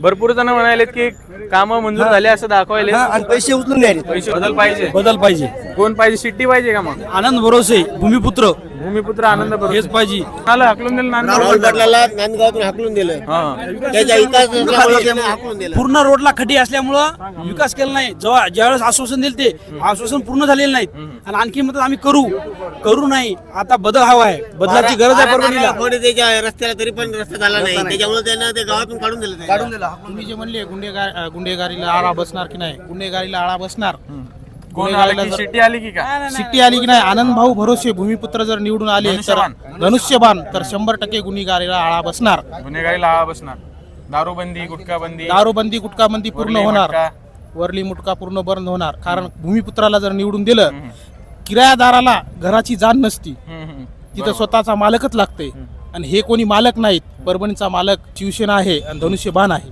भरपूर जण म्हणालेत की कामं मंजूर झाले असं दाखवायले हा, आणि पैसे उचलून द्यायचे पैसे बदल पाहिजे. बदल पाहिजे. कोण पाहिजे? शिट्टी पाहिजे का मग? आनंद भरोसे भूमिपुत्र. भूमिपुत्र आनंद बरोबर हेच पाहिजे. आलं हाकलून दिलं राहुल नांदेड पाटलाला नांदगावातून हाकलून दिलं. हा. त्याच्या विकास नसल्यामुळे त्यानं हाकलून दिलं. पूर्ण रोडला खड्डे असल्यामुळं विकास केला नाही. जेव्हा ज्यावेळेस आश्वासन दिले ते आश्वासन पूर्ण झालेलं नाहीत. आणि आणखी म्हणतात आम्ही करू. करू नाही. आता बदल हवा आहे. बदलाची गरज आहे परभणीला. कोणी त्याच्या रस्त्याला तरी पण रस्ता झाला नाही. त्याच्यामुळे त्यानं ते गावातून काढून दिलं काढून दिलं. तुम्ही जे म्हणले गुन्हेगार गुन्हेगारीला आळा बसणार की नाही? गुन्हेगारीला आळा बसणार. कोण आलं की शिट्टी आली की का सिट्टी आली की नाही? आनंद भाऊ भरोसे भूमिपुत्र जर निवडून आले तर धनुष्यबाण. धनुष्यबाण तर शंभर टक्के गुन्हेगारीला आळा बसणार. गुन्हेगारीला आळा बसणार. दारूबंदी गुटखाबंदी. दारूबंदी गुटखाबंदी पूर्ण वरली होणार. मटका. वरली मुटका पूर्ण बंद होणार. कारण भूमिपुत्राला जर निवडून दिलं किरायादाराला घराची जाण नसती. हम्म, हम्म. तिथं स्वतःचा मालकच लागते. आणि हे कोणी मालक नाहीत. परभणीचा मालक शिवसेना आहे आणि धनुष्यबाण आहे.